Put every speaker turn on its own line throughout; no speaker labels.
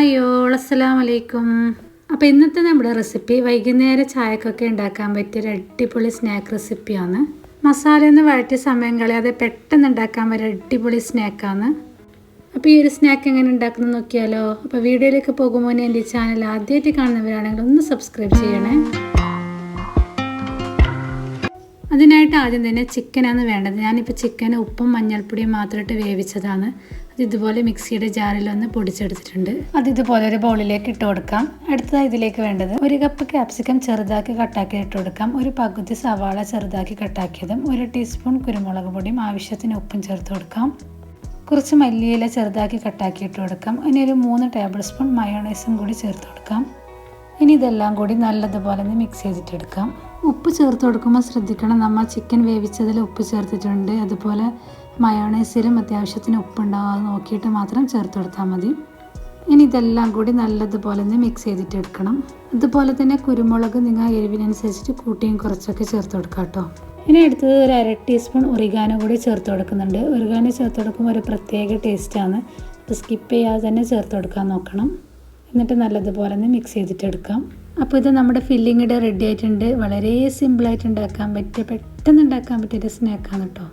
Hi all അസ്സലാം വലൈക്കും അപ്പോൾ ഇന്നത്തെ നമ്മുടെ റെസിപ്പി വൈകുന്നേരം ചായക്കൊക്കെ ഉണ്ടാക്കാൻ പറ്റിയ ഒരു അടിപൊളി സ്നാക്ക് റെസിപ്പിയാണ്. മസാല ഒന്ന് വഴറ്റിയ സമയം കളയാതെ പെട്ടെന്ന് ഉണ്ടാക്കാൻ പറ്റിയ അടിപൊളി സ്നാക്കാണ്. അപ്പോൾ ഈ ഒരു സ്നാക്ക് എങ്ങനെ ഉണ്ടാക്കുന്നത് നോക്കിയാലോ? അപ്പോൾ വീഡിയോയിലേക്ക് പോകുമ്പോൾ എന്റെ ചാനൽ ആദ്യമായിട്ട് കാണുന്നവരാണെങ്കിൽ ഒന്ന് സബ്സ്ക്രൈബ് ചെയ്യണേ. അതിനായിട്ട് ആദ്യം തന്നെ ചിക്കനാണ് വേണ്ടത്. ഞാനിപ്പോൾ ചിക്കൻ ഉപ്പും മഞ്ഞൾപ്പൊടിയും മാത്രമായിട്ട് വേവിച്ചതാണ്. ഇതുപോലെ മിക്സിയുടെ ജാറിലൊന്ന് പൊടിച്ചെടുത്തിട്ടുണ്ട്. അത് ഇതുപോലെ ഒരു ബൗളിലേക്ക് ഇട്ട് കൊടുക്കാം. അടുത്തതായി ഇതിലേക്ക് വേണ്ടത് ഒരു കപ്പ് ക്യാപ്സിക്കം ചെറുതാക്കി കട്ടാക്കി ഇട്ട് കൊടുക്കാം. ഒരു പകുതി സവാള ചെറുതാക്കി കട്ടാക്കിയതും ഒരു ടീസ്പൂൺ കുരുമുളക് പൊടിയും ആവശ്യത്തിന് ഉപ്പും ചേർത്ത് കൊടുക്കാം. കുറച്ച് മല്ലിയില ചെറുതാക്കി കട്ടാക്കി ഇട്ട് കൊടുക്കാം. ഇനി ഒരു മൂന്ന് ടേബിൾ സ്പൂൺ മയോണൈസും കൂടി ചേർത്ത് കൊടുക്കാം. ഇനി ഇതെല്ലാം കൂടി നല്ലതുപോലെ ഒന്ന് മിക്സ് ചെയ്തിട്ടെടുക്കാം. ഉപ്പ് ചേർത്ത് കൊടുക്കുമ്പോൾ ശ്രദ്ധിക്കണം. നമ്മൾ ചിക്കൻ വേവിച്ചതിൽ ഉപ്പ് ചേർത്തിട്ടുണ്ട്. അതുപോലെ മയോണൈസിലും അത്യാവശ്യത്തിന് ഉപ്പുണ്ടാവാതെ നോക്കിയിട്ട് മാത്രം ചേർത്ത് കൊടുത്താൽ മതി. ഇനി ഇതെല്ലാം കൂടി നല്ലതുപോലെ തന്നെ മിക്സ് ചെയ്തിട്ട് എടുക്കണം. അതുപോലെ തന്നെ കുരുമുളക് നിങ്ങൾ എരിവിനനുസരിച്ചിട്ട് കൂട്ടിയും കുറച്ചൊക്കെ ചേർത്ത് കൊടുക്കാം കേട്ടോ. ഇനി എടുത്തത് ഒരു അര ടീസ്പൂൺ ഒറിഗാനോ കൂടി ചേർത്ത് കൊടുക്കുന്നുണ്ട്. ഒറിഗാനോ ചേർത്ത് കൊടുക്കുമ്പോൾ ഒരു പ്രത്യേക ടേസ്റ്റാണ് അപ്പോൾ സ്കിപ്പ് ചെയ്യാതെ തന്നെ ചേർത്ത് കൊടുക്കാൻ നോക്കണം. എന്നിട്ട് നല്ലതുപോലെ തന്നെ മിക്സ് ചെയ്തിട്ട് എടുക്കാം. അപ്പോൾ ഇത് നമ്മുടെ ഫില്ലിംഗ് റെഡി ആയിട്ടുണ്ട്. വളരെ സിമ്പിളായിട്ട് ഉണ്ടാക്കാൻ പറ്റിയ പെട്ടെന്ന് ഉണ്ടാക്കാൻ പറ്റിയ സ്നാക്കാണ് കേട്ടോ.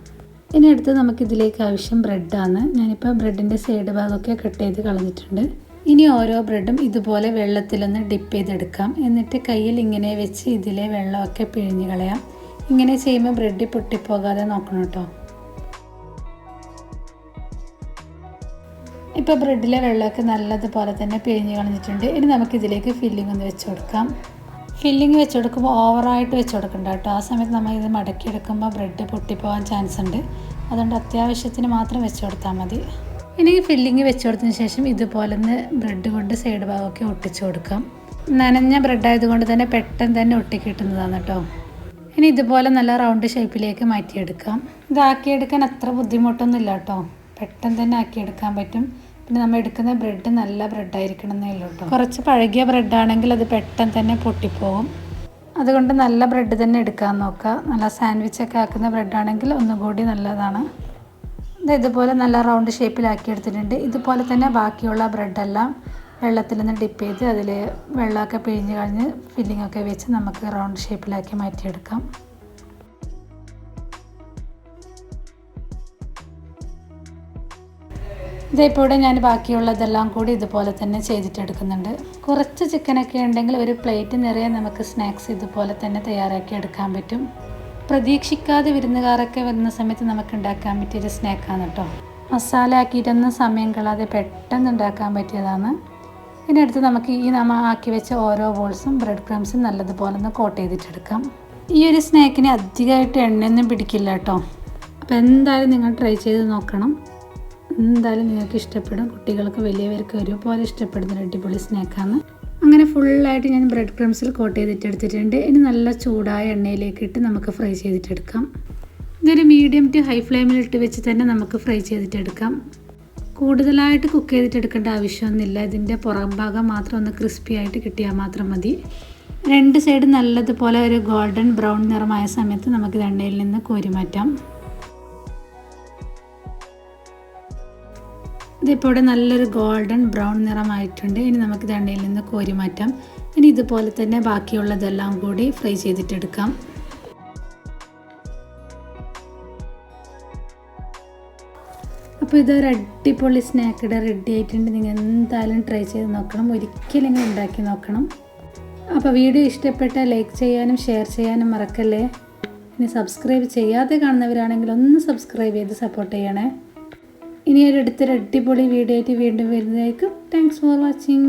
ഇനി അടുത്ത് നമുക്ക് ഇതിലേക്ക് ആവശ്യം ബ്രെഡാണ്. ഞാനിപ്പോൾ ബ്രെഡിന്റെ സൈഡ് ഭാഗമൊക്കെ കട്ട് ചെയ്ത് കളഞ്ഞിട്ടുണ്ട്. ഇനി ഓരോ ബ്രെഡും ഇതുപോലെ വെള്ളത്തിലൊന്ന് ഡിപ്പ് ചെയ്തെടുക്കാം. എന്നിട്ട് കയ്യിൽ ഇങ്ങനെ വെച്ച് ഇതിലെ വെള്ളമൊക്കെ പിഴിഞ്ഞ് കളയാം. ഇങ്ങനെ ചെയ്യുമ്പോൾ ബ്രെഡ് പൊട്ടിപ്പോകാതെ നോക്കണം കേട്ടോ. ഇപ്പോൾ ബ്രെഡിലെ വെള്ളമൊക്കെ നല്ലതുപോലെ തന്നെ പിഴിഞ്ഞ് കളഞ്ഞിട്ടുണ്ട്. ഇനി നമുക്കിതിലേക്ക് ഫില്ലിംഗ് ഒന്ന് വെച്ച് കൊടുക്കാം. ഫില്ലിംഗ് വെച്ച് കൊടുക്കുമ്പോൾ ഓവറായിട്ട് വെച്ച് കൊടുക്കണ്ട കേട്ടോ. ആ സമയത്ത് നമ്മൾ ഇത് മടക്കി എടുക്കുമ്പോൾ ബ്രെഡ് പൊട്ടിപ്പോകാൻ ചാൻസ് ഉണ്ട്. അതുകൊണ്ട് അത്യാവശ്യത്തിന് മാത്രം വെച്ച് കൊടുത്താൽ മതി. ഇനി ഫില്ലിങ് വെച്ച് കൊടുത്തതിന് ശേഷം ഇതുപോലെ ഒന്ന് ബ്രെഡ് കൊണ്ട് സൈഡ് ഭാഗമൊക്കെ ഒട്ടിച്ചു കൊടുക്കാം. നനഞ്ഞ ബ്രെഡ് ആയതുകൊണ്ട് തന്നെ പെട്ടെന്ന് തന്നെ ഒട്ടിക്കിട്ടുന്നതാണ് കേട്ടോ. ഇനി ഇതുപോലെ നല്ല റൗണ്ട് ഷേപ്പിലേക്ക് മാറ്റിയെടുക്കാം. ഇതാക്കിയെടുക്കാൻ അത്ര ബുദ്ധിമുട്ടൊന്നുമില്ല കേട്ടോ. പെട്ടെന്ന് തന്നെ ആക്കിയെടുക്കാൻ പറ്റും. പിന്നെ നമ്മൾ എടുക്കുന്ന ബ്രെഡ് നല്ല ബ്രെഡായിരിക്കണം എന്നേ ഉള്ളൂ കേട്ടോ കുറച്ച് പഴകിയ ബ്രെഡാണെങ്കിൽ അത് പെട്ടെന്ന് തന്നെ പൊട്ടിപ്പോകും അതുകൊണ്ട് നല്ല ബ്രെഡ് തന്നെ എടുക്കാൻ നോക്കുക. നല്ല സാൻഡ്വിച്ച് ഒക്കെ ആക്കുന്ന ബ്രെഡാണെങ്കിൽ ഒന്നുകൂടി നല്ലതാണ്. ഇത് ഇതുപോലെ നല്ല റൗണ്ട് ഷേപ്പിലാക്കി എടുത്തിട്ടുണ്ട്. ഇതുപോലെ തന്നെ ബാക്കിയുള്ള ബ്രെഡെല്ലാം വെള്ളത്തിൽ നിന്ന് ഡിപ്പ് ചെയ്ത് അതിൽ വെള്ളമൊക്കെ പിഴിഞ്ഞ് കഴിഞ്ഞ് ഫില്ലിംഗ് ഒക്കെ വെച്ച് നമുക്ക് റൗണ്ട് ഷേപ്പിലാക്കി മാറ്റിയെടുക്കാം. ഇവിടെ ഞാൻ ബാക്കിയുള്ളതെല്ലാം കൂടി ഇതുപോലെ തന്നെ ചെയ്തിട്ടെടുക്കുന്നുണ്ട്. കുറച്ച് ചിക്കനൊക്കെ ഉണ്ടെങ്കിൽ ഒരു പ്ലേറ്റ് നിറയെ നമുക്ക് സ്നാക്സ് ഇതുപോലെ തന്നെ തയ്യാറാക്കി എടുക്കാൻ പറ്റും. പ്രതീക്ഷിക്കാതെ വിരുന്നുകാരൊക്കെ വരുന്ന സമയത്ത് നമുക്ക് ഉണ്ടാക്കാൻ പറ്റിയൊരു സ്നാക്കാണ് കേട്ടോ. മസാല ആക്കിയിട്ടൊന്നും സമയം കളാതെ പെട്ടെന്ന് ഉണ്ടാക്കാൻ പറ്റിയതാണ്. ഇനി അടുത്ത് നമുക്ക് ഈ നമ്മൾ ആക്കി വെച്ച ഓരോ ബോൾസും ബ്രെഡ് ക്രംസും നല്ലതുപോലെ ഒന്ന് കോട്ട് ചെയ്തിട്ടെടുക്കാം. ഈ ഒരു സ്നാക്കിന് അധികമായിട്ട് എണ്ണയൊന്നും പിടിക്കില്ല കേട്ടോ. അപ്പോൾ എന്തായാലും നിങ്ങൾ ട്രൈ ചെയ്ത് നോക്കണം. എന്തായാലും നിങ്ങൾക്ക് ഇഷ്ടപ്പെടും. കുട്ടികൾക്ക് വലിയവർക്ക് ഒരുപോലെ ഇഷ്ടപ്പെടുന്ന അടിപൊളി സ്നാക്കാണ്. അങ്ങനെ ഫുള്ളായിട്ട് ഞാൻ ബ്രെഡ് ക്രംസിൽ കോട്ട് ചെയ്തിട്ട് എടുത്തിട്ടുണ്ട് ഇനി നല്ല ചൂടായ എണ്ണയിലേക്ക് ഇട്ട് നമുക്ക് ഫ്രൈ ചെയ്തിട്ടെടുക്കാം. ഇതൊരു മീഡിയം ടു ഹൈ ഫ്ലെയിമിൽ ഇട്ട് വെച്ച് തന്നെ നമുക്ക് ഫ്രൈ ചെയ്തിട്ടെടുക്കാം. കൂടുതലായിട്ട് കുക്ക് ചെയ്തിട്ടെടുക്കേണ്ട ആവശ്യമൊന്നുമില്ല. ഇതിന്റെ പുറം ഭാഗം മാത്രം ഒന്ന് ക്രിസ്പി ആയിട്ട് കിട്ടിയാൽ മാത്രം മതി. രണ്ട് സൈഡ് നല്ലതുപോലെ ഒരു ഗോൾഡൻ ബ്രൗൺ നിറമായ സമയത്ത് നമുക്ക് എണ്ണയിൽ നിന്ന് കോരി മാറ്റാം ഇതിപ്പോൾ ഇവിടെ നല്ലൊരു ഗോൾഡൻ ബ്രൗൺ നിറമായിട്ടുണ്ട്. ഇനി നമുക്ക് എണ്ണയിൽ നിന്ന് കോരി മാറ്റാം. ഇനി ഇതുപോലെ തന്നെ ബാക്കിയുള്ളതെല്ലാം കൂടി ഫ്രൈ ചെയ്തിട്ടെടുക്കാം. അപ്പോൾ ഇതൊരു അടിപൊളി സ്നാക്കിടെ റെഡി ആയിട്ടുണ്ട്. നിങ്ങൾ എന്തായാലും ട്രൈ ചെയ്ത് നോക്കണം. ഒരിക്കലും നിങ്ങൾ ഉണ്ടാക്കി നോക്കണം. അപ്പോൾ വീഡിയോ ഇഷ്ടപ്പെട്ട ലൈക്ക് ചെയ്യാനും ഷെയർ ചെയ്യാനും മറക്കല്ലേ. ഇനി സബ്സ്ക്രൈബ് ചെയ്യാതെ കാണുന്നവരാണെങ്കിൽ ഒന്ന് സബ്സ്ക്രൈബ് ചെയ്ത് സപ്പോർട്ട് ചെയ്യണേ. ഇനി ഒരു അടുത്തൊരു അടിപൊളി വീഡിയോ ആയിട്ട് വീണ്ടും വരുന്നതായിരിക്കും. Thanks for watching